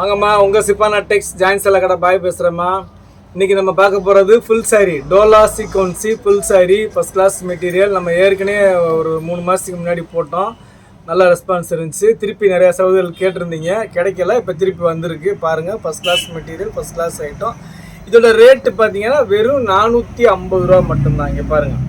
வாங்கம்மா உங்கள் சிப்பானா டெக்ஸ் ஜாயின் செல்ல கடை பாய் பேசுகிறேம்மா இன்றைக்கி நம்ம பார்க்க போகிறது ஃபுல் சாரி டோலா சீக்வன்சி full sari first class material நம்ம ஏற்கனவே ஒரு மூணு மாதத்துக்கு முன்னாடி போட்டோம். நல்ல ரெஸ்பான்ஸ் இருந்துச்சு. திருப்பி நிறையா சகோதரர்கள் கேட்டிருந்தீங்க. கிடைக்கல இப்போ திருப்பி வந்திருக்கு. பாருங்கள் first class material first class item இதோட ரேட்டு பார்த்தீங்கன்னா வெறும் நானூற்றி ஐம்பது ரூபா மட்டும்தான். இங்கே பாருங்கள்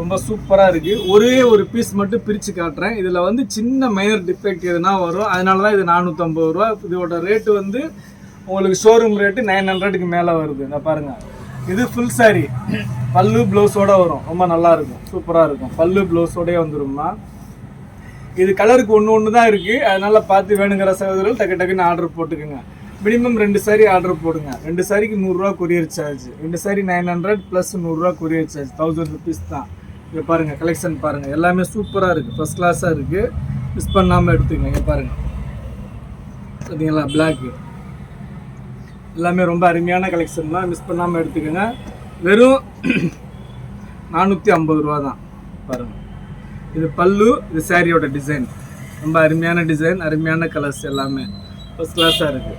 ரொம்ப சூப்பராக இருக்குது ஒரே ஒரு பீஸ் மட்டும் பிரித்து காட்டுறேன். இதில் வந்து சின்ன மைனர் டிஃபெக்ட் எதுனா வரும். அதனால தான் இது நானூற்றம்பது ரூபா. இதோட ரேட்டு வந்து உங்களுக்கு ஷோரூம் ரேட்டு நைன் ஹண்ட்ரடுக்கு மேலே வருது. இந்த பாருங்கள் இது ஃபுல் சாரி பல்லு ப்ளவுஸோட வரும். ரொம்ப நல்லா இருக்கும். சூப்பராக இருக்கும். பல்லு ப்ளவுஸோடே வந்துடும்னா இது கலருக்கு ஒன்று ஒன்று தான் இருக்குது அதனால் பார்த்து வேணுங்கிற சகோதரர்கள் டக்கு டக்குன்னு ஆர்டர் போட்டுக்கோங்க. மினிமம் ரெண்டு சாரி ஆர்டர் போடுங்க. ரெண்டு சாரிக்கு நூறுரூவா கொரியர் சார்ஜ் ரெண்டு சாரி நைன் ஹண்ட்ரட் ப்ளஸ் நூறுரூவா கொரியர் சார்ஜ் தௌசண்ட் ருபீஸ் தான். இங்கே பாருங்கள் கலெக்ஷன் பாருங்கள் எல்லாமே சூப்பராக இருக்குது ஃபஸ்ட் கிளாஸாக இருக்குது மிஸ் பண்ணாமல் எடுத்துக்கங்க. இங்கே பாருங்கள் சரிங்களா பிளாக்கு எல்லாமே ரொம்ப அருமையான கலெக்ஷன் தான். மிஸ் பண்ணாமல் எடுத்துக்கோங்க. வெறும் நானூற்றி ஐம்பது ரூபா தான். பாருங்கள் இது பல்லு இது சாரியோட டிசைன் ரொம்ப அருமையான டிசைன் அருமையான கலர்ஸ் எல்லாமே. ஃபஸ்ட் கிளாஸாக இருக்குது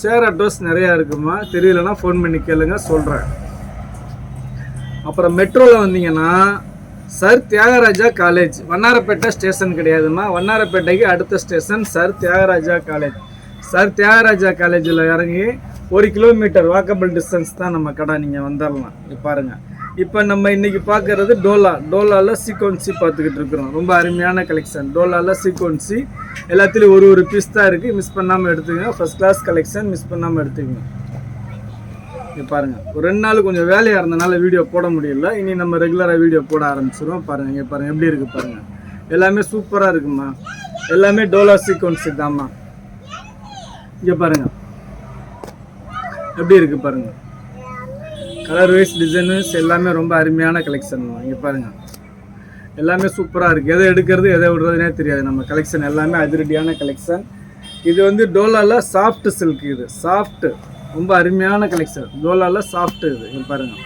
ஷேர் அட்ரஸ் நிறையா இருக்குமா? தெரியலனா ஃபோன் பண்ணி கேளுங்க சொல்கிறேன் அப்புறம் மெட்ரோவில் வந்தீங்கன்னா Sir Thiyagaraja college Vannarapettai station கிடையாதுமா? வண்ணாரப்பேட்டைக்கு அடுத்த station Sir Thiyagaraja college Sir Thiyagaraja காலேஜில் இறங்கி ஒரு கிலோமீட்டர் வாக்கபிள் டிஸ்டன்ஸ் தான் நம்ம கடை. நீங்கள் வந்துடலாம் இங்க பாருங்கள் இப்போ நம்ம இன்னைக்கு பார்க்கறது டோலா. டோலாவில் சீக்வன்சி பார்த்துக்கிட்டு இருக்கிறோம். ரொம்ப அருமையான கலெக்ஷன் டோலாவில் சீக்வன்சி. எல்லாத்துலேயும் ஒரு ஒரு பீஸ் தான் இருக்குது மிஸ் பண்ணாமல் எடுத்துக்கங்க. ஃபஸ்ட் கிளாஸ் கலெக்ஷன் மிஸ் பண்ணாமல் எடுத்துக்கங்க. இங்கே பாருங்கள் ஒரு ரெண்டு நாள் கொஞ்சம் வேலையாக இருந்தனால வீடியோ போட முடியல. இனி நம்ம ரெகுலராக வீடியோ போட ஆரம்பிச்சிருவோம். பாருங்கள் இங்கே பாருங்கள் எப்படி இருக்குது பாருங்கள் எல்லாமே சூப்பராக இருக்குமா? எல்லாமே டோலா சீக்வன்ஸு தாம்மா இங்கே பாருங்கள் எப்படி இருக்குது பாருங்கள் கலர் வைஸ் டிசைன்ஸ் எல்லாமே ரொம்ப அருமையான கலெக்ஷன் இங்கே பாருங்கள் எல்லாமே சூப்பராக இருக்குது எதை எடுக்கிறது எதை விடுறதுனே தெரியாது. நம்ம கலெக்ஷன் எல்லாமே அதிரடியான கலெக்ஷன் இது வந்து டோலாவில் சாஃப்ட் சில்க் இது. சாஃப்ட்டு ரொம்ப அருமையான கலெக்ஷன் டோலாவில் சாஃப்ட்டு இது. இங்கே பாருங்கள்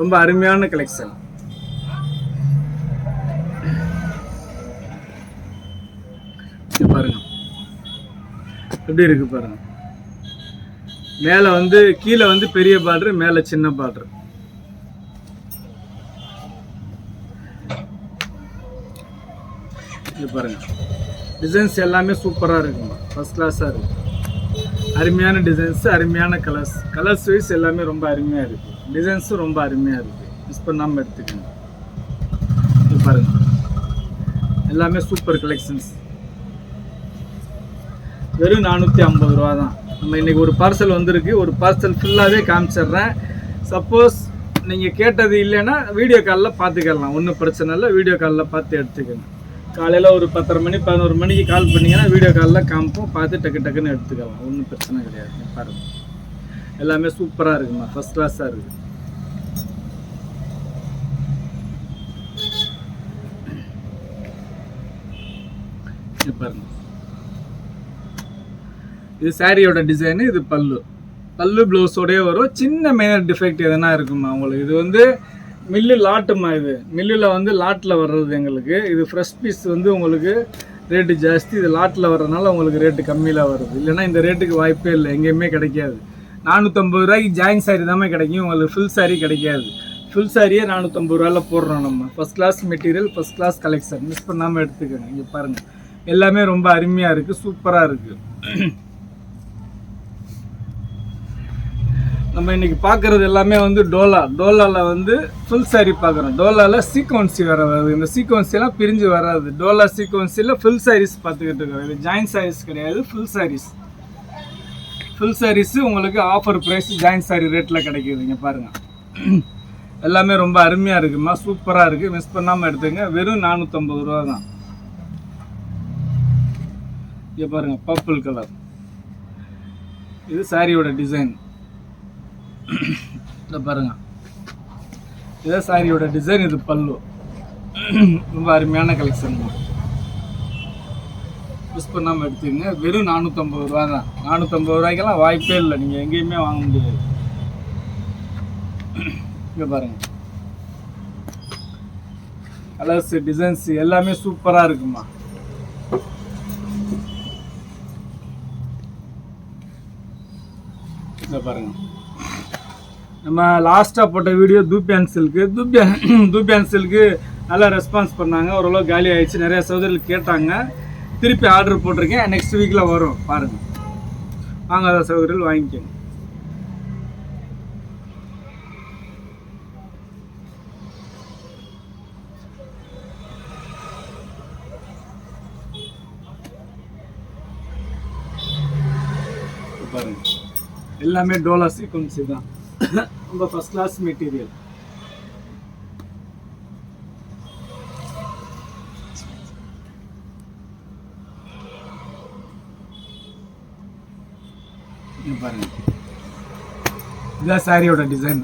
ரொம்ப அருமையான கலெக்ஷன் இங்க பாருங்க. எப்படி இருக்கு பாருங்க. மேலே வந்து கீழே வந்து பெரிய பார்டர் மேலே சின்ன பார்டர் இது பாருங்க. டிசைன்ஸ் எல்லாமே சூப்பராக இருக்குமா? ஃபர்ஸ்ட் கிளாஸாக இருக்கு. அருமையான டிசைன்ஸ் அருமையான கலர்ஸ் கலர்ஸ் வைஸ் எல்லாமே ரொம்ப அருமையாக இருக்கு. டிசைன்ஸும் ரொம்ப அருமையாக இருக்கு. மிஸ் பண்ணாமல் எடுத்துக்கோங்க. இது பாருங்க. எல்லாமே சூப்பர் கலெக்ஷன்ஸ் வெறும் நானூற்றி ஐம்பது ரூபா தான். நம்ம இன்றைக்கி ஒரு பார்சல் வந்திருக்கு. ஒரு பார்சல் ஃபுல்லாகவே காமிச்சிடுறேன். சப்போஸ் நீங்கள் கேட்டது இல்லைன்னா வீடியோ காலில் பார்த்துக்கலாம். ஒன்றும் பிரச்சனை இல்லை. வீடியோ காலில் பார்த்து எடுத்துக்கணும் காலையில் ஒரு பத்தரை மணி பதினோரு மணிக்கு கால் பண்ணிங்கன்னா வீடியோ காலில் காமிப்போம். பார்த்து டக்கு டக்குன்னு எடுத்துக்கலாம். ஒன்றும் பிரச்சனை கிடையாது. பாருங்கள் எல்லாமே சூப்பராக இருக்குமா? ஃபஸ்ட் கிளாஸாக இருக்குது பாருங்கள் பாருங்க. இது சாரியோட டிசைனு இது பல்லு. பல்லு ப்ளவுஸோடய வரும். சின்ன மெயினர் டிஃபெக்ட் எதனா இருக்குமா உங்களுக்கு? இது வந்து மில்லு லாட்டுமா இது. மில்லில் வந்து லாட்டில் வர்றது எங்களுக்கு. இது ஃப்ரெஷ் பீஸ் வந்து உங்களுக்கு ரேட்டு ஜாஸ்தி. இது லாட்டில் வர்றதுனால உங்களுக்கு ரேட்டு கம்மியில் வருது. இல்லைன்னா இந்த ரேட்டுக்கு வாய்ப்பே இல்லை. எங்கேயுமே கிடைக்காது. நானூற்றம்பது ரூபாய்க்கு ஜாயின் சாரி தானே கிடைக்கும். உங்களுக்கு ஃபுல் சாரி கிடைக்காது. ஃபுல் சாரியே நானூற்றம்பது ரூபாயில் போடுறோம் நம்ம. First class material first class collection miss பண்ணாமல் எடுத்துக்கோங்க. இங்கே பாருங்கள் எல்லாமே ரொம்ப அருமையாக இருக்குது சூப்பராக இருக்குது நம்ம இன்னைக்கு பார்க்கறது எல்லாமே வந்து டோலா. டோலாவில் வந்து ஃபுல் சாரி பார்க்குறோம். டோலாவில் சீக்வன்சி வர வருது. இந்த சீக்வன்சிலாம் பிரிஞ்சு வராது. டோலா சீக்வன்சியில் ஃபுல் சாரீஸ் பார்த்துக்கிட்டு இருக்கோம் இது ஜாயின் சாரீஸ் கிடையாது ஃபுல் சாரீஸ் ஃபுல் சாரீஸு உங்களுக்கு ஆஃபர் ப்ரைஸ் ஜாயின் சாரி ரேட்டில் கிடைக்குதுங்க பாருங்கள் எல்லாமே ரொம்ப அருமையாக இருக்குமா? சூப்பராக இருக்குது மிஸ் பண்ணாமல் எடுத்துங்க வெறும் நானூற்றம்பது ரூபா தான். இங்கே பாருங்கள் பர்பிள் கலர் இது சாரியோட டிசைன் இதை பாருங்க. இதே சாரியோட டிசைன் இது பல்லு. ரொம்ப அருமையான கலெக்ஷன் மிஸ் பண்ணாமல் எடுத்துக்கங்க வெறும் நானூற்றம்பது ரூபா தான். நானூற்றம்பது ரூபாய்க்கெல்லாம் வாய்ப்பே இல்லை. நீங்கள் எங்கேயுமே வாங்க முடியாது. இங்கே பாருங்க. கலர்ஸ் டிசைன்ஸ் எல்லாமே சூப்பராக இருக்குமா? இதை பாருங்க. நம்ம லாஸ்ட்டாக போட்ட video dupion silk dupion dupion silk நல்லா ரெஸ்பான்ஸ் பண்ணாங்க. ஓரளவு காலி ஆகிடுச்சு நிறையா சகோதரர்கள் கேட்டாங்க. திருப்பி ஆர்டர் போட்டிருக்கேன். நெக்ஸ்ட் வீக்கில் வரும். பாருங்கள் வாங்காத சகோதரர்கள் வாங்கிக்கோங்க. பாருங்கள் எல்லாமே டோலா சீக்வன்சி தான். ரொம்ப ஃபஸ்ட் கிளாஸ் மெட்டீரியல் பாருங்க. இதுதான் சாரியோட டிசைன்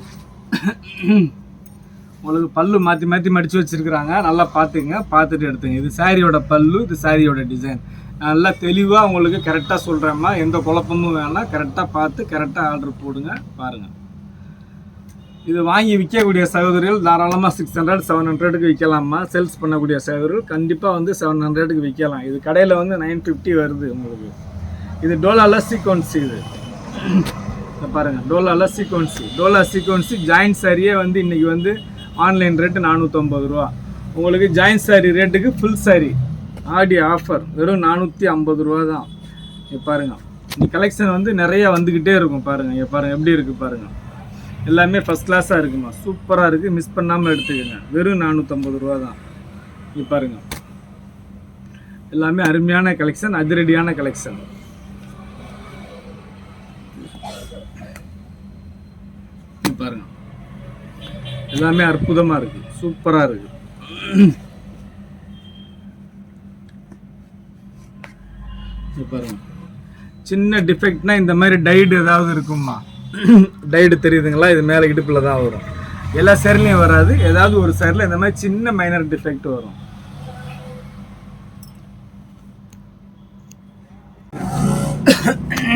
உங்களுக்கு பல்லு மாற்றி மாற்றி மடித்து வச்சுருக்குறாங்க. நல்லா பார்த்துங்க பார்த்துட்டு எடுத்துங்க. இது சாரியோட பல்லு இது சாரியோட டிசைன் நல்லா தெளிவாக உங்களுக்கு கரெக்டாக சொல்கிறேம்மா எந்த குழப்பமும் வேணாம் கரெக்டாக பார்த்து கரெக்டாக ஆர்டர் போடுங்க. பாருங்கள் இது வாங்கி விற்கக்கூடிய சகோதரிகள் தாராளமாக சிக்ஸ் ஹண்ட்ரட் செவன் ஹண்ட்ரடுக்கு விற்கலாமா சேல்ஸ் பண்ணக்கூடிய சகோதரர்கள் கண்டிப்பாக வந்து செவன் ஹண்ட்ரடுக்கு விற்கலாம். இது கடையில் வந்து நைன் ஃபிஃப்டி வருது உங்களுக்கு. இது டோலால சீக்வன்சி இது. பாருங்கள் டோலால சீக்வன்சி டோலா சீக்வன்சி ஜாயின்ட் சாரியே வந்து இன்றைக்கி வந்து ஆன்லைன் ரேட்டு நானூற்றம்பது ரூபா. உங்களுக்கு ஜாயின்ட் சாரி ரேட்டுக்கு ஃபுல் சாரி ஆடி ஆஃபர் வெறும் நானூற்றி ஐம்பது ரூபா தான். இங்க பாருங்கள் இந்த கலெக்ஷன் வந்து நிறைய வந்துக்கிட்டே இருக்கும் பாருங்கள் இங்க பாருங்கள் எப்படி இருக்குது பாருங்கள் எல்லாமே ஃபஸ்ட் கிளாஸாக இருக்குமா? சூப்பராக இருக்குது மிஸ் பண்ணாமல் எடுத்துக்கோங்க. வெறும் நானூற்றம்பது ரூபா தான். இது பாருங்கள் எல்லாமே அருமையான கலெக்ஷன் அதிரடியான கலெக்ஷன் பாருங்க. எல்லாமே அற்புதமாக இருக்குது சூப்பராக இருக்குது பாருங்க. சின்ன டிஃபெக்ட்னா இந்த மாதிரி டைடு ஏதாவது இருக்குமா? டைடு தெரியுதுங்களா? இது மேலே இடுப்பில் தான் வரும். எல்லா சேரிலையும் வராது. ஏதாவது ஒரு சரில் இந்த மாதிரி சின்ன மைனர் டிஃபெக்ட் வரும்.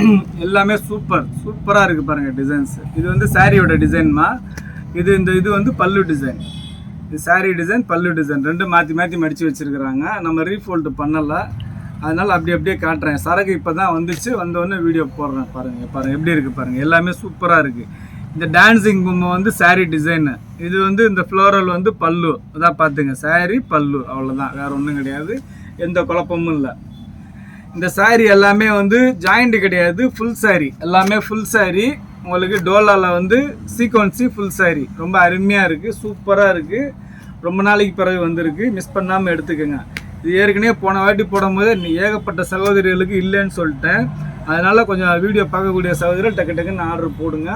எல்லாமே சூப்பர் சூப்பராக இருக்குது பாருங்கள் டிசைன்ஸ் இது வந்து சாரியோட டிசைன்மா இது இந்த இது வந்து பல்லு டிசைன் இது சாரி டிசைன் பல்லு டிசைன் ரெண்டும் மாற்றி மாற்றி மடித்து வச்சுருக்குறாங்க. நம்ம ரீஃபோல்டு பண்ணலை. அதனால் அப்படி அப்படியே காட்டுறேன். சரக்கு இப்போ தான் வந்துச்சு வந்தோடனே வீடியோ போடுறேன் பாருங்கள் பாருங்கள் எப்படி இருக்குது பாருங்கள் எல்லாமே சூப்பராக இருக்குது இந்த டான்சிங் பொம்மை வந்து சாரீ டிசைனு இது வந்து இந்த ஃப்ளோரல் வந்து பல்லு. அதான் பார்த்துங்க. சாரி பல்லு. அவ்வளோதான் வேறு ஒன்றும் கிடையாது. எந்த குழப்பமும் இல்லை. இந்த saree எல்லாமே வந்து ஜாயிண்ட் கிடையாது. Full saree. எல்லாமே ஃபுல் saree. உங்களுக்கு டோலாவில் வந்து சீக்வன்ஸி ஃபுல் saree. ரொம்ப அருமையாக இருக்குது சூப்பராக இருக்குது ரொம்ப நாளைக்கு பிறகு வந்திருக்கு. மிஸ் பண்ணாமல் எடுத்துக்கோங்க. இது ஏற்கனவே போன வாட்டி போடும்போது நீ ஏகப்பட்ட சகோதரிகளுக்கு இல்லைன்னு சொல்லிட்டேன். அதனால் கொஞ்சம் வீடியோ பார்க்கக்கூடிய சகோதரர் டக்கு டக்குன்னு ஆர்டர் போடுங்க.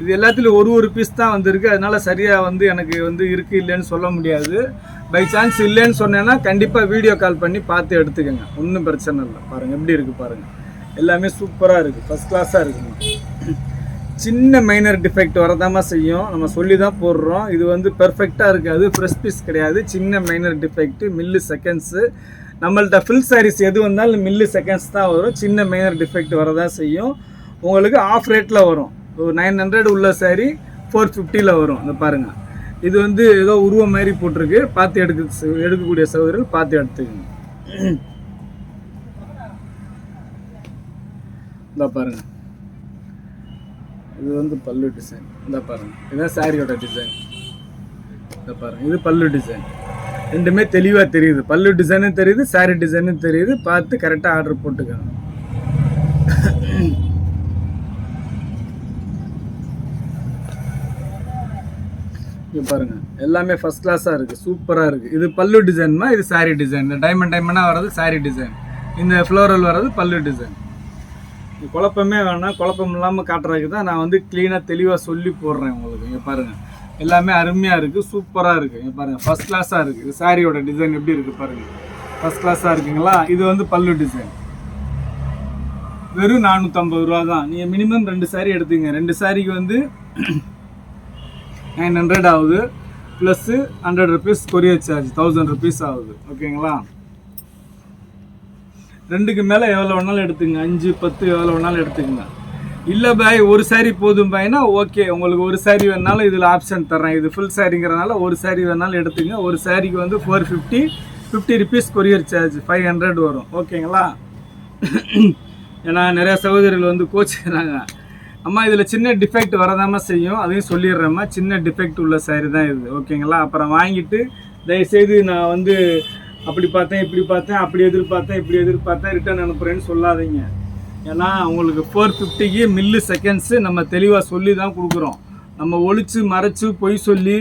இது எல்லாத்துலேயும் ஒரு ஒரு பீஸ் தான் வந்திருக்கு. அதனால் சரியாக வந்து எனக்கு வந்து இருக்குது இல்லைன்னு சொல்ல முடியாது. பை சான்ஸ் இல்லைன்னு சொன்னேன்னா கண்டிப்பாக வீடியோ கால் பண்ணி பார்த்து எடுத்துக்கோங்க. ஒன்றும் பிரச்சனை இல்லை. பாருங்கள் எப்படி இருக்குது பாருங்கள் எல்லாமே சூப்பராக இருக்குது ஃபஸ்ட் கிளாஸாக இருக்குங்க. சின்ன மைனர் டிஃபெக்ட் வரதாம செய்யும். நம்ம சொல்லி தான் போடுறோம். இது வந்து பெர்ஃபெக்டாக இருக்காது. ஃப்ரெஷ் பீஸ் கிடையாது. சின்ன மைனர் டிஃபெக்ட் மில்லு செகண்ட்ஸு நம்மள்ட்ட ஃபில் சாரீஸ் எது வந்தாலும் மில்லு செகண்ட்ஸ் தான் வரும். சின்ன மைனர் டிஃபெக்ட் வரதான் செய்யும். உங்களுக்கு ஆஃப் ரேட்டில் வரும். ஒரு நைன் ஹண்ட்ரட் உள்ள சாரீ ஃபோர் ஃபிஃப்டியில் வரும். இந்த பாருங்கள் இது வந்து ஏதோ உருவம் மாதிரி போட்டிருக்கு. பார்த்து எடுக்க எடுக்கக்கூடிய சகோதரர்கள் பார்த்து எடுத்துக்கங்க. இந்த பாருங்கள் இது வந்து பல்லு டிசைன் இந்த பாருங்க. இதுதான் சாரியோட டிசைன் இந்த பாருங்க. இது பல்லு டிசைன் ரெண்டுமே தெளிவாக தெரியுது. பல்லு டிசைனும் தெரியுது சாரி டிசைனும் தெரியுது. பார்த்து கரெக்டாக ஆர்டர் போட்டுக்கோங்க. இங்கே பாருங்க. எல்லாமே ஃபஸ்ட் கிளாஸாக இருக்குது சூப்பராக இருக்குது இது பல்லு டிசைன்மா இது சாரி டிசைன் இந்த டைமண்ட் டைமண்டாக வர்றது சாரி டிசைன் இந்த ஃப்ளோரல் வர்றது பல்லு டிசைன் குழப்பமே வேணாம். குழப்பம் இல்லாமல் காட்டுறதுக்கு தான் நான் வந்து க்ளீனாக தெளிவாக சொல்லி போடுறேன் உங்களுக்கு. இங்கே பாருங்கள் எல்லாமே அருமையாக இருக்குது சூப்பராக இருக்குது இங்கே பாருங்கள் ஃபஸ்ட் கிளாஸாக இருக்குது சாரியோட டிசைன் எப்படி இருக்குது பாருங்கள் ஃபர்ஸ்ட் கிளாஸாக இருக்குங்களா? இது வந்து பல்லு டிசைன் வெறும் நானூற்றம்பது ரூபா தான். நீங்கள் மினிமம் ரெண்டு சாரீ எடுத்துங்க. ரெண்டு சாரிக்கு வந்து நைன் ஹண்ட்ரட் ஆகுது. Plus hundred rupees courier charge thousand rupees ஆகுது. ஓகேங்களா ரெண்டுக்கு மேலே எவ்வளோ வேணாலும் எடுத்துங்க. அஞ்சு பத்து எவ்வளோ வேணாலும் எடுத்துக்கங்க. இல்லை பாய் ஒரு சாரீ போதும் பாய்னா ஓகே உங்களுக்கு ஒரு saree வேணாலும் இதில் ஆப்ஷன் தர்றேன். இது ஃபுல் சாரிங்கிறனால ஒரு saree வேணாலும் எடுத்துங்க. ஒரு சாரிக்கு வந்து four fifty fifty rupees courier charge five hundred வரும். ஓகேங்களா ஏன்னா நிறையா சகோதரிகள் வந்து கோச்சுக்கிறாங்க அம்மா இதில் சின்ன டிஃபெக்ட் வரதாம செய்யும். அதையும் சொல்லிடுறேம்மா. சின்ன டிஃபெக்ட் உள்ள சாரி தான் இது. ஓகேங்களா அப்புறம் வாங்கிட்டு தயவுசெய்து நான் வந்து அப்படி பார்த்தேன் இப்படி பார்த்தேன் அப்படி எதிர்பார்த்தேன் இப்படி எதிர்பார்த்தேன் ரிட்டர்ன் அனுப்புகிறேன்னு சொல்லாதீங்க. ஏன்னா அவங்களுக்கு ஃபோர் ஃபிஃப்டிக்கு மில்லு செகண்ட்ஸு நம்ம தெளிவாக சொல்லி தான் கொடுக்குறோம். நம்ம ஒழிச்சு மறைச்சு பொய் சொல்லி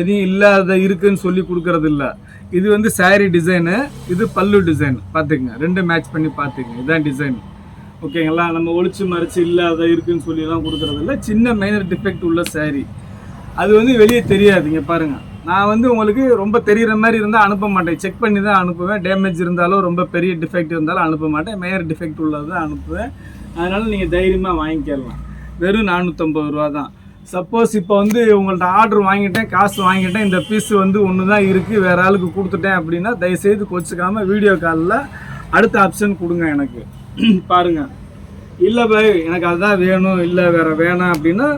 எதையும் இல்லாத இருக்குன்னு சொல்லி கொடுக்கறது இல்லை இது வந்து saree டிசைனு இது பல்லு டிசைன் பார்த்துக்குங்க. ரெண்டு மேட்ச் பண்ணி பார்த்துக்குங்க. இதுதான் டிசைன் ஓகேங்களா நம்ம ஒழிச்சு மறைச்சு இல்லாத இருக்குன்னு சொல்லி தான் கொடுக்கறது இல்லை சின்ன மைனர் டிஃபெக்ட் உள்ள saree. அது வந்து வெளியே தெரியாதுங்க பாருங்கள் நான் வந்து உங்களுக்கு ரொம்ப தெரிகிற மாதிரி இருந்தால் அனுப்ப மாட்டேன். செக் பண்ணி தான் அனுப்புவேன். டேமேஜ் இருந்தாலும் ரொம்ப பெரிய டிஃபெக்ட் இருந்தாலும் அனுப்ப மாட்டேன். மேயர் டிஃபெக்ட் உள்ளது தான் அனுப்புவேன். அதனால் நீங்கள் தைரியமாக வாங்கிக்கலாம். வெறும் நானூற்றம்பது ரூபா தான். சப்போஸ் இப்போ வந்து உங்கள்ட்ட ஆர்டர் வாங்கிட்டேன் காசு வாங்கிட்டேன். இந்த பீஸ் வந்து ஒன்று தான் இருக்குது வேறு ஆளுக்கு கொடுத்துட்டேன் அப்படின்னா தயவுசெய்து கொச்சிக்காம வீடியோ காலில் அடுத்த ஆப்ஷன் கொடுங்க எனக்கு. பாருங்கள் இல்லை பாய் எனக்கு அதுதான் வேணும். இல்லை வேறு வேணாம் அப்படின்னா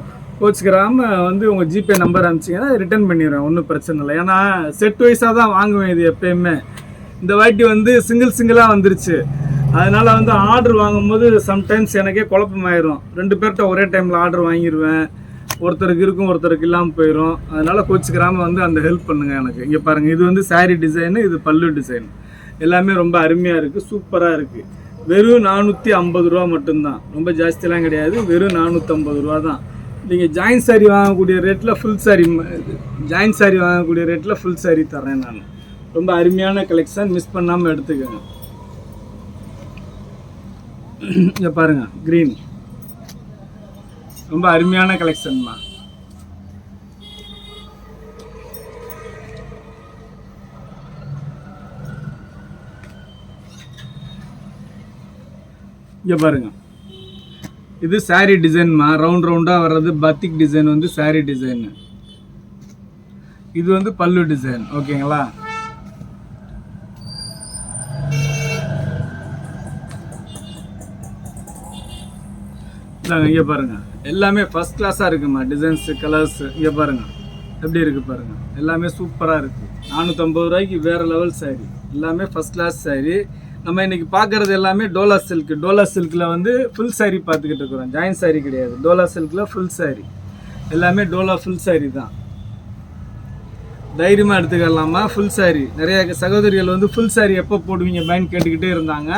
கோச்சிக்கிறாம வந்து உங்கள் ஜிபே நம்பர் அனுப்பிச்சிங்கன்னா ரிட்டர்ன் பண்ணிடுவேன் ஒன்றும் பிரச்சனை இல்லை. ஏன்னா செட் வைஸாக தான் வாங்குவேன் இது எப்பயுமே. இந்த வாட்டி வந்து சிங்கிள் சிங்கிளாக வந்துருச்சு. அதனால் வந்து ஆர்டர் வாங்கும்போது சம்டைம்ஸ் எனக்கே குழப்பமாயிரும். ரெண்டு பேர்கிட்ட ஒரே டைமில் ஆர்டர் வாங்கிடுவேன் ஒருத்தருக்கு இருக்கும் ஒருத்தருக்கு இல்லாமல் போயிடும் அதனால் கோச்சிக்கிறாம வந்து அந்த ஹெல்ப் பண்ணுங்க எனக்கு. இங்கே பாருங்கள் இது வந்து saree டிசைனு இது பல்லு டிசைன் எல்லாமே ரொம்ப அருமையாக இருக்குது சூப்பராக இருக்குது வெறும் நானூற்றி ஐம்பது ரூபா மட்டும்தான். ரொம்ப ஜாஸ்தியெலாம் கிடையாது. வெறும் நானூற்றம்பது ரூபா தான். நீங்கள் ஜாயின் சாரி வாங்கக்கூடிய ரேட்டில் ஃபுல் சாரி ஜாயின் சாரி வாங்கக்கூடிய ரேட்டில் ஃபுல் சாரி தரேன் நான். ரொம்ப அருமையான கலெக்ஷன் மிஸ் பண்ணாமல் எடுத்துக்கோங்க. இங்கே பாருங்க க்ரீன் ரொம்ப அருமையான கலெக்ஷன்மா இங்கே பாருங்க. இது saree டிசைன்மா ரவுண்ட் ரவுண்டாக வர்றது பத்திக் டிசைன் வந்து saree டிசைனு இது வந்து பல்லு டிசைன் ஓகேங்களா இங்கே பாருங்க. எல்லாமே ஃபர்ஸ்ட் கிளாஸாக இருக்குமா? டிசைன்ஸ் கலர்ஸ் இங்கே பாருங்க. எப்படி இருக்கு பாருங்க? எல்லாமே சூப்பராக இருக்குது நானூற்றம்பது ரூபாய்க்கு வேற லெவல் saree. எல்லாமே ஃபர்ஸ்ட் கிளாஸ் சாரீ நம்ம இன்னைக்கு பார்க்கறது எல்லாமே டோலா சில்க் டோலா சில்கில் வந்து ஃபுல் saree பார்த்துக்கிட்டு இருக்கிறோம். ஜாயின் saree கிடையாது. டோலா சில்கில் ஃபுல் saree. எல்லாமே டோலா ஃபுல் saree தான். தைரியமாக எடுத்துக்கலாமா? Full saree. நிறைய சகோதரிகள் வந்து ஃபுல் saree எப்போ போடுவீங்க பேன் கேட்டுக்கிட்டே இருந்தாங்க.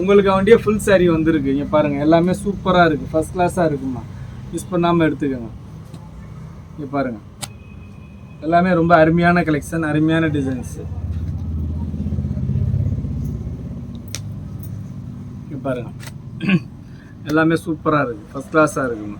உங்களுக்கு வேண்டிய ஃபுல் saree வந்திருக்கு. இங்கே பாருங்கள் எல்லாமே சூப்பராக இருக்குது ஃபர்ஸ்ட் கிளாஸாக இருக்குமா? மிஸ் பண்ணாமல் எடுத்துக்கோங்க. இங்கே பாருங்கள் எல்லாமே ரொம்ப அருமையான கலெக்ஷன் அருமையான டிசைன்ஸு பாருங்கள் எல்லாமே சூப்பராக இருக்குது ஃபஸ்ட் கிளாஸாக இருக்குங்க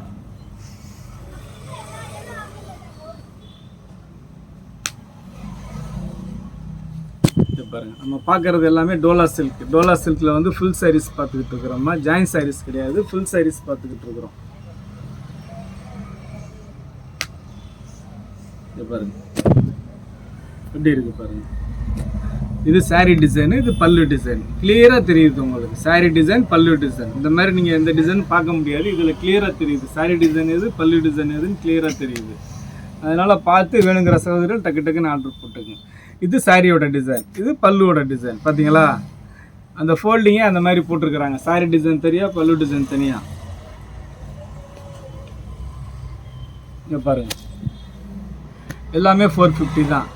பாருங்க. நம்ம பார்க்கறது எல்லாமே டோலா சில்க் டோலா சில்க்ல வந்து ஃபுல் சாரீஸ் பார்த்துக்கிட்டு இருக்கிறோம்மா. ஜாயின் சாரீஸ் கிடையாது. ஃபுல் சாரீஸ் பார்த்துக்கிட்டு இருக்கிறோம். பாருங்க. எப்படி இருக்கு பாருங்க. இது saree டிசைனு இது பல்லு டிசைன் கிளியராக தெரியுது உங்களுக்கு. Saree டிசைன் பல்லு டிசைன் இந்த மாதிரி நீங்கள் எந்த டிசைன் பார்க்க முடியாது. இதில் கிளியராக தெரியுது. Saree டிசைன் எது பல்லு டிசைன் எதுன்னு கிளியராக தெரியுது. அதனால் பார்த்து வேணுங்கிற சகோதரர்கள் டக்கு டக்குன்னு ஆர்டர் போட்டுக்கோங்க. இது சாரியோட டிசைன் இது பல்லுவோட டிசைன் பார்த்தீங்களா அந்த ஃபோல்டிங்கே அந்த மாதிரி போட்டிருக்கிறாங்க. சாரி டிசைன் தனியாக பல்லு டிசைன் தனியாக இங்கே பாருங்கள் எல்லாமே ஃபோர் ஃபிஃப்டி தான்.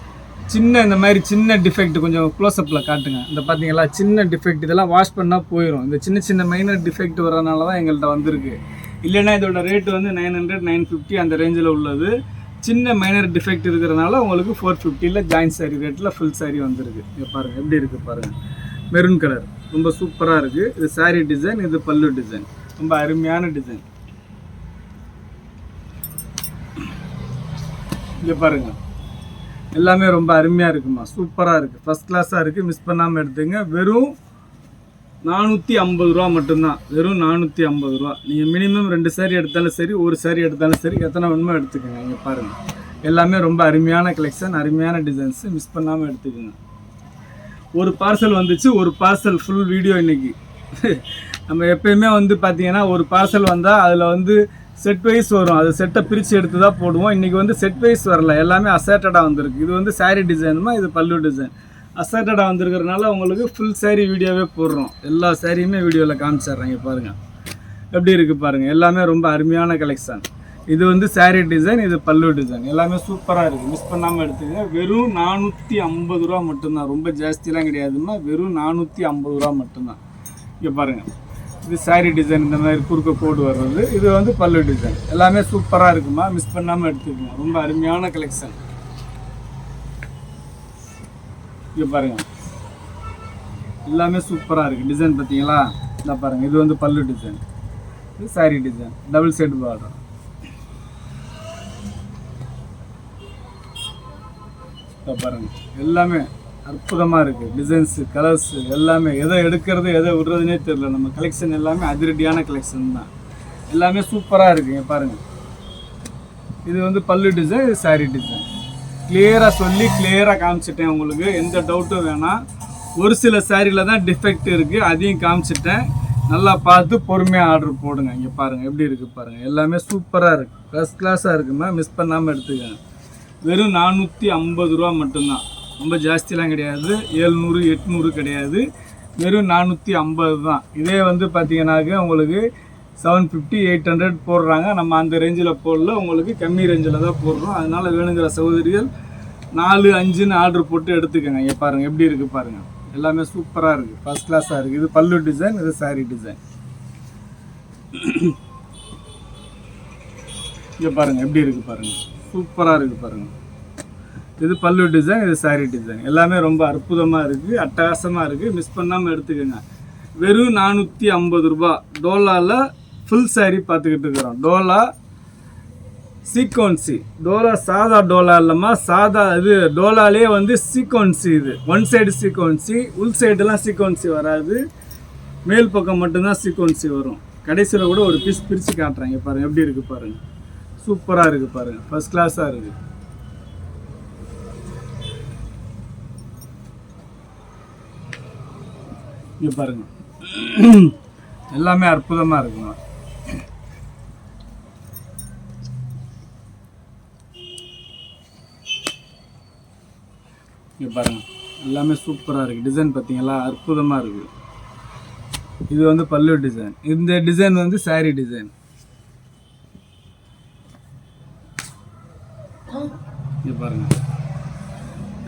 சின்ன இந்த மாதிரி சின்ன டிஃபெக்ட் கொஞ்சம் க்ளோஸ்அப்பில் காட்டுங்க. இந்த பார்த்தீங்களா சின்ன டிஃபெக்ட் இதெல்லாம் வாஷ் பண்ணால் போயிடும் இந்த சின்ன சின்ன மைனர் டிஃபெக்ட் வரதுனால தான் எங்கள்கிட்ட வந்திருக்கு. இல்லைன்னா இதோட ரேட் வந்து நைன் ஹண்ட்ரட் நைன் ஃபிஃப்டி அந்த ரேஞ்சில் உள்ளது. சின்ன மைனர் டிஃபெக்ட் இருக்கிறதுனால உங்களுக்கு ஃபோர் ஃபிஃப்டியில் ஜாயின் சாரி ரேட்டில் ஃபுல் சாரி வந்துருக்கு. இங்கே பாருங்கள் எப்படி இருக்குது பாருங்கள் மெரூன் கலர் ரொம்ப சூப்பராக இருக்குது இது சாரி டிசைன் இது பல்லு டிசைன் ரொம்ப அருமையான டிசைன் இங்கே பாருங்கள் எல்லாமே ரொம்ப அருமையாக இருக்குமா? சூப்பராக இருக்குது ஃபஸ்ட் கிளாஸாக இருக்குது மிஸ் பண்ணாமல் எடுத்துங்க. வெறும் நானூற்றி ஐம்பது ரூபா மட்டும்தான். வெறும் நானூற்றி ஐம்பது ரூபா. நீங்கள் மினிமம் ரெண்டு சேரீ எடுத்தாலும் சரி ஒரு சேரீ எடுத்தாலும் சரி எத்தனை வேணுமோ எடுத்துக்கோங்க. இங்கே பாருங்கள் எல்லாமே ரொம்ப அருமையான கலெக்ஷன் அருமையான டிசைன்ஸு மிஸ் பண்ணாமல் எடுத்துக்கோங்க. ஒரு பார்சல் வந்துச்சு. ஒரு பார்சல் ஃபுல் வீடியோ இன்னைக்கு. நம்ம எப்பயுமே வந்து பார்த்தீங்கன்னா ஒரு பார்சல் வந்தால் அதில் வந்து செட் வைஸ் வரும். அது செட்டை பிரித்து எடுத்து தான் போடுவோம். இன்றைக்கி வந்து செட் வைஸ் வரல. எல்லாமே அசேட்டடாக வந்திருக்கு. இது வந்து சாரீ டிசைனுமா இது பல்லு டிசைன் அசேட்டடாக வந்திருக்கிறதுனால உங்களுக்கு ஃபுல் சாரீ வீடியோவே போடுறோம். எல்லா சாரியுமே வீடியோவில் காமிச்சிடுறேன். பாருங்கள் எப்படி இருக்குது பாருங்கள் எல்லாமே ரொம்ப அருமையான கலெக்ஷன் இது வந்து சாரீ டிசைன் இது பல்லு டிசைன் எல்லாமே சூப்பராக இருக்குது மிஸ் பண்ணாமல் எடுத்துக்கங்க. வெறும் நானூற்றி ஐம்பது ரூபா மட்டும்தான். ரொம்ப ஜாஸ்தியெலாம் கிடையாதுன்னா வெறும் நானூற்றி ஐம்பது ரூபா மட்டும்தான். இங்கே பாருங்கள் இது சாரி டிசைன் இந்த மாதிரி குறுக்க கோடு வர்றது. இது வந்து பல்லு டிசைன் எல்லாமே சூப்பராக இருக்குமா? மிஸ் பண்ணாமல் எடுத்துக்கோங்க. ரொம்ப அருமையான கலெக்ஷன் இங்கே பாருங்க. எல்லாமே சூப்பராக இருக்குது டிசைன் பார்த்தீங்களா? இந்த பாருங்கள் இது வந்து பல்லு டிசைன் இது saree design double side border பாருங்கள் பாருங்க. எல்லாமே அற்புதமாக இருக்குது டிசைன்ஸு கலர்ஸு எல்லாமே எதை எடுக்கிறது எதை விடுறதுனே தெரியல. நம்ம கலெக்ஷன் எல்லாமே அதிரடியான கலெக்ஷன் தான். எல்லாமே சூப்பராக இருக்குங்க பாருங்கள் இது வந்து பல்லு டிசைன் இது சாரீ டிசைன் கிளியராக சொல்லி கிளியராக காமிச்சிட்டேன் உங்களுக்கு. எந்த டவுட்டும் வேணாம். ஒரு சில சாரியில் தான் டிஃபெக்ட் இருக்குது அதையும் காமிச்சிட்டேன். நல்லா பார்த்து பொறுமையாக ஆர்டர் போடுங்க. இங்கே பாருங்கள் எப்படி இருக்குது பாருங்கள் எல்லாமே சூப்பராக இருக்குது ஃபஸ்ட் கிளாஸாக இருக்குமா மிஸ் பண்ணாமல் எடுத்துக்கங்க. வெறும் நானூற்றி ஐம்பது ரூபா மட்டும்தான். ரொம்ப ஜாஸ்திலாம் கிடையாது. ஏழ்நூறு எட்நூறு கிடையாது. வெறும் நானூற்றி ஐம்பது தான். இதே வந்து பார்த்தீங்கன்னாக்க உங்களுக்கு செவன் ஃபிஃப்டி எயிட் ஹண்ட்ரட் போடுறாங்க. நம்ம அந்த ரேஞ்சில் போடல. உங்களுக்கு கம்மி ரேஞ்சில் தான் போடுறோம். அதனால் வேணுங்கிற சகோதரிகள் நாலு அஞ்சுன்னு ஆர்டர் போட்டு எடுத்துக்கோங்க. இங்கே பாருங்கள் எப்படி இருக்குது பாருங்கள் எல்லாமே சூப்பராக இருக்குது ஃபஸ்ட் கிளாஸாக இருக்குது இது பல்லு டிசைன் இது சாரீ டிசைன் இங்கே பாருங்கள் எப்படி இருக்குது பாருங்கள் சூப்பராக இருக்குது பாருங்கள் இது பல்லு டிசைன் இது saree டிசைன் எல்லாமே ரொம்ப அற்புதமாக இருக்குது அட்டகாசமாக இருக்குது மிஸ் பண்ணாமல் எடுத்துக்கோங்க. வெறும் நானூற்றி ஐம்பது ரூபா. டோலாவில் ஃபுல் saree பார்த்துக்கிட்டு இருக்கிறோம். டோலா சீக்வன்சி டோலா சாதா டோலா இல்லைம்மா. சாதா இது டோலாலே வந்து சீக்வன்சி இது. ஒன் சைடு சீக்வன்சி உள் சைடுலாம் சீக்வன்சி வராது. மேல் பக்கம் மட்டும்தான் சீக்வன்சி வரும். கடைசியில் கூட ஒரு பீஸ் பிரித்து காட்டுறாங்க. பாருங்கள் எப்படி இருக்குது பாருங்கள் சூப்பராக இருக்குது பாருங்கள் ஃபஸ்ட் கிளாஸாக இருக்குது இங்கே பாருங்க. எல்லாமே அற்புதமாக இருக்குங்க. இங்கே பாருங்க. எல்லாமே சூப்பராக இருக்குது டிசைன் பார்த்தீங்களா அற்புதமாக இருக்குது இது வந்து பல்லு டிசைன் இந்த டிசைன் வந்து சாரி டிசைன் இங்கே பாருங்க.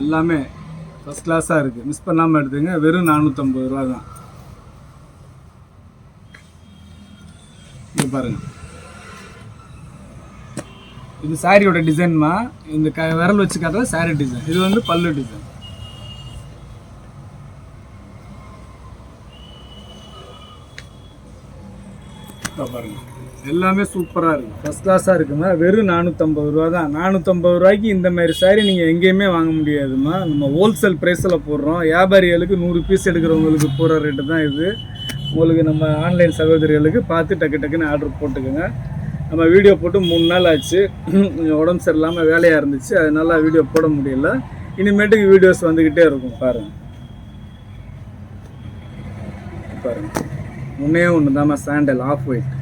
எல்லாமே ஃபஸ்ட் கிளாஸாக இருக்குது மிஸ் பண்ணாமல் எடுத்துங்க வெறும் நானூற்றம்பது ரூபா தான். இது பாருங்க. இது சாரியோட டிசைன்மா இந்த க விரல் வச்சு காட்டுறது சாரி டிசைன் இது வந்து பல்லு டிசைன் பாருங்கள் பாருங்க. எல்லாமே சூப்பராக இருக்குது ஃபஸ்ட் கிளாஸாக இருக்குமா? வெறும் நானூற்றம்பது ரூபா தான். நானூற்றம்பது ரூபாய்க்கு இந்த மாதிரி சாரி நீங்கள் எங்கேயுமே வாங்க முடியாதும்மா நம்ம ஹோல்சேல் ப்ரைஸில் போடுறோம். வியாபாரிகளுக்கு நூறு பீஸ் எடுக்கிறவங்களுக்கு போகிற ரேட்டு தான் இது. உங்களுக்கு நம்ம ஆன்லைன் சகோதரிகளுக்கு பார்த்து டக்கு டக்குன்னு ஆர்டர் போட்டுக்கோங்க. நம்ம வீடியோ போட்டு மூணு நாள் ஆச்சு. கொஞ்சம் உடம்பு சரியில்லாமல் வேலையாக இருந்துச்சு. அதனால வீடியோ போட முடியல. இனிமேட்டுக்கு வீடியோஸ் வந்துக்கிட்டே இருக்கும். பாருங்கள் பாருங்கள் ஒன்றே ஒன்று தாம்மா சாண்டல் ஆஃப் ஒயிட்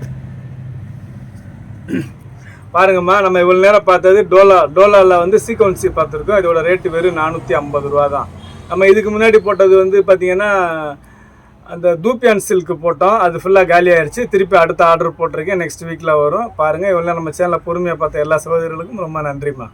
பாருங்கம்மா நம்ம இவ்வளோ நேரம் பார்த்தது டோலா. டோலாவில் வந்து சீக்வன்சி பார்த்துருக்கோம். இதோட ரேட்டு வெறும் நானூற்றி ஐம்பது ரூபா தான் நம்ம இதுக்கு முன்னாடி போட்டது வந்து பார்த்தீங்கன்னா அந்த தூப்பியான் சில்க் போட்டோம். அது ஃபுல்லாக காலி ஆயிடுச்சு திருப்பி அடுத்த ஆர்டர் போட்டிருக்கேன். நெக்ஸ்ட் வீக்கில் வரும். பாருங்கள் இவ்வளோ நேரம் நம்ம சேனலில் பொறுமையாக பார்த்த எல்லா சகோதரர்களுக்கும் ரொம்ப நன்றிம்மா.